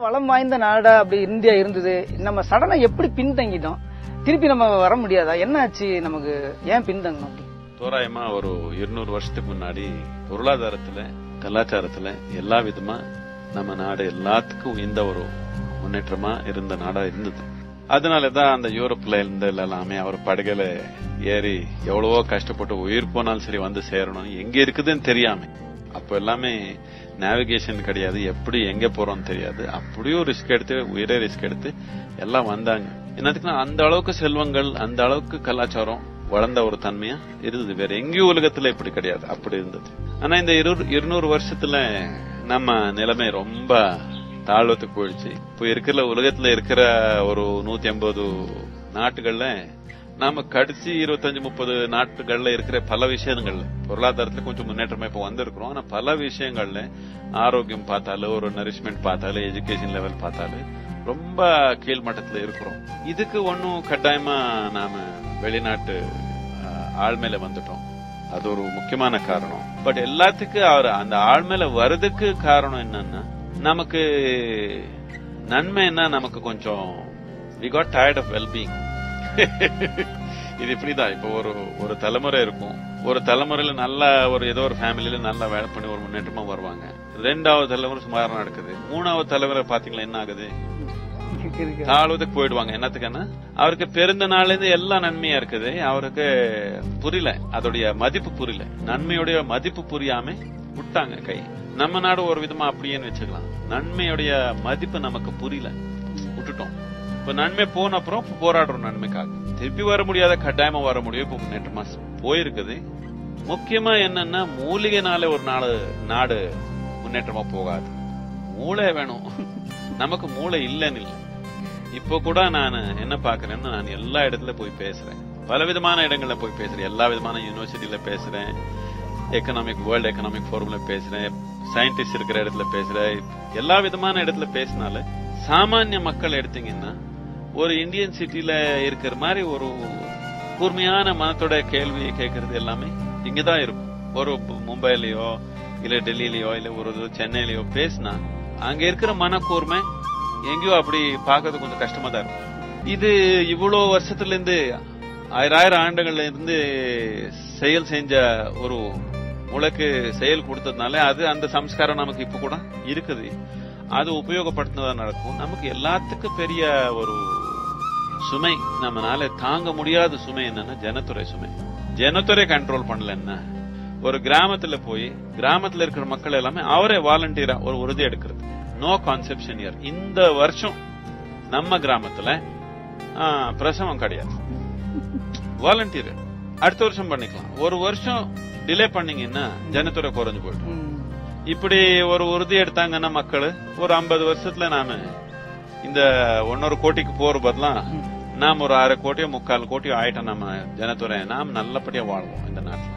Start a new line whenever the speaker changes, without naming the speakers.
வளம் வாய்ந்த நாடா அப்படி இந்தியா இருந்தது. நம்ம சடனா எப்படி பின்தங்கிட்டோம்? திருப்பி நம்ம வர முடியாதா? என்ன ஆச்சு நமக்கு? ஏன் பின்தங்கணும் அப்படி?
தோராயமா ஒரு இருநூறு வருஷத்துக்கு முன்னாடி பொருளாதாரத்துல கலாச்சாரத்துல எல்லா விதமா நம்ம நாடு எல்லாத்துக்கும் உயர்ந்த ஒரு முன்னேற்றமா இருந்த நாடா இருந்தது. அதனாலதான் அந்த யூரோப்ல இருந்த எல்லாமே அவர் படகுல ஏறி எவ்வளவோ கஷ்டப்பட்டு உயிர் போனாலும் சரி வந்து சேரணும். எங்க இருக்குதுன்னு தெரியாம. அப்போ எல்லாமே நேவிகேஷன் கிடையாது. எப்படி எங்கே போகிறோம்னு தெரியாது. அப்படியும் ரிஸ்க் எடுத்து உயிரே ரிஸ்க் எடுத்து எல்லாம் வந்தாங்க. என்னத்துக்குன்னா அந்த அளவுக்கு செல்வங்கள் அந்த அளவுக்கு கலாச்சாரம் வளர்ந்த ஒரு தன்மையா இருந்தது. வேற எங்கேயும் உலகத்துல இப்படி கிடையாது. அப்படி இருந்தது. ஆனா இந்த இருநூறு வருஷத்துல நம்ம நிலைமை ரொம்ப தாழ்வத்துக்கு போயிடுச்சு. இப்போ இருக்கிற உலகத்துல இருக்கிற ஒரு நூத்தி ஐம்பது நாட்டுகள்ல நாம கடைசி இருபத்தஞ்சு முப்பது நாட்டுகள்ல இருக்கிற பல விஷயங்கள்ல பொருளாதாரத்துல கொஞ்சம் முன்னேற்றமா இப்ப வந்திருக்கிறோம். ஆனா பல விஷயங்கள்ல ஆரோக்கியம் பார்த்தாலும் ஒரு நரிஷ்மெண்ட் பார்த்தாலும் எஜுகேஷன் லெவல் பார்த்தாலும் ரொம்ப கீழ்மட்டத்துல இருக்கிறோம். இதுக்கு ஒன்னும் கட்டாயமா நாம வெளிநாட்டு ஆள் ஆழ்மையில வந்துட்டோம். அது ஒரு முக்கியமான காரணம். பட் எல்லாத்துக்கும் அவர் அந்த ஆழ்மையில வர்றதுக்கு காரணம் என்னன்னா நமக்கு நன்மை என்ன நமக்கு கொஞ்சம் we got tired of wellbeing இது இப்படிதான். இப்போ ஒரு ஒரு தலைமுறை இருக்கும். ஒரு தலைமுறையில நல்ல ஒரு ஏதோ ஒரு ஃபேமிலியில நல்லா வேலை பண்ணி ஒரு முன்னேற்றமா வருவாங்க. ரெண்டாவது தலைமுறை சுமாரா நடக்குது. மூணாவது தலைமுறை பாத்தீங்களா என்ன ஆகுது. தாழ்வதுக்கு போயிடுவாங்க. என்னத்துக்குன்னா அவருக்கு பிறந்த நாள்ல இருந்து எல்லாம் நன்மையா இருக்குது. அவருக்கு புரியல. அதோடைய மதிப்பு புரியல. நன்மையுடைய மதிப்பு புரியாம விட்டாங்க கை. நம்ம நாடு ஒரு விதமா அப்படியேன்னு வச்சுக்கலாம். நன்மையுடைய மதிப்பு நமக்கு புரியல. விட்டுட்டோம். இப்ப நன்மை போன அப்புறம் போராடுறோம் நன்மைக்காக. திருப்பி வர முடியாத கட்டாயமா வர முடியும் இப்ப மாசம் போயிருக்குது. முக்கியமா என்னன்னா மூலிகைனால ஒரு நாடு நாடு முன்னேற்றமா போகாது. மூளை வேணும். நமக்கு மூளை இல்லைன்னு இல்லை. இப்போ கூட நான் என்ன பாக்குறேன்னா நான் எல்லா இடத்துல போய் பேசுறேன். பல விதமான இடங்கள்ல போய் பேசுறேன். எல்லா விதமான யூனிவர்சிட்டியில பேசுறேன். எக்கனாமிக் வேர்ல்ட் எக்கனாமிக் ஃபோரம்ல பேசுறேன். சயின்டிஸ்ட் இருக்கிற இடத்துல பேசுறேன். எல்லா விதமான இடத்துல பேசினால சாமானிய மக்கள் எடுத்தீங்கன்னா ஒரு இந்தியன் சிட்டியில இருக்கிற மாதிரி ஒரு கூர்மையான மனத்தோட கேள்வியை கேட்கறது எல்லாமே இங்கதான் இருக்கும். ஒரு மும்பைலயோ இல்ல டெல்லியிலயோ இல்ல ஒரு இது சென்னையிலயோ பேசினா அங்க இருக்கிற மனக்கூர்மை எங்கேயோ அப்படி பார்க்கறது கொஞ்சம் கஷ்டமா தான் இருக்கும். இது இவ்வளவு வருஷத்துல இருந்து ஆயிரம் ஆயிரம் ஆண்டுகள்ல இருந்து செயல் செஞ்ச ஒரு உலக்கு செயல் கொடுத்ததுனால அது அந்த சம்ஸ்காரம் நமக்கு இப்ப கூட இருக்குது. அது உபயோகப்படுத்தினதா நடக்கும். நமக்கு எல்லாத்துக்கும் பெரிய ஒரு சுமை நம்மனால தாங்க முடியாத சுமை என்னன்னா ஜனத்துறை சுமை. ஜனத்துறை கண்ட்ரோல் பண்ணலன்னா ஒரு கிராமத்துல போய் கிராமத்துல இருக்கிற மக்கள் எல்லாமே அவரே வாலண்டியரா ஒரு உறுதி எடுக்கிறது. நோ கான்செப்ஷன் இயர் இந்த வருஷம் நம்ம கிராமத்துல பிரசவம் கிடையாது. வாலண்டியர் அடுத்த வருஷம் பண்ணிக்கலாம். ஒரு வருஷம் டிலே பண்ணீங்கன்னா ஜனத்துறை குறைஞ்சு போயிடும். இப்படி ஒரு உறுதி எடுத்தாங்கன்னா மக்கள் ஒரு ஐம்பது வருஷத்துல நாம இந்த ஒன்னொரு கோட்டிக்கு போற பதிலா நாம் ஒரு ஆறு கோட்டியோ முக்கால் கோட்டியோ ஆயிட்டோம் நம்ம ஜனத்துறையை. நாம் நல்லபடியா வாழ்வோம் இந்த நாட்டில்.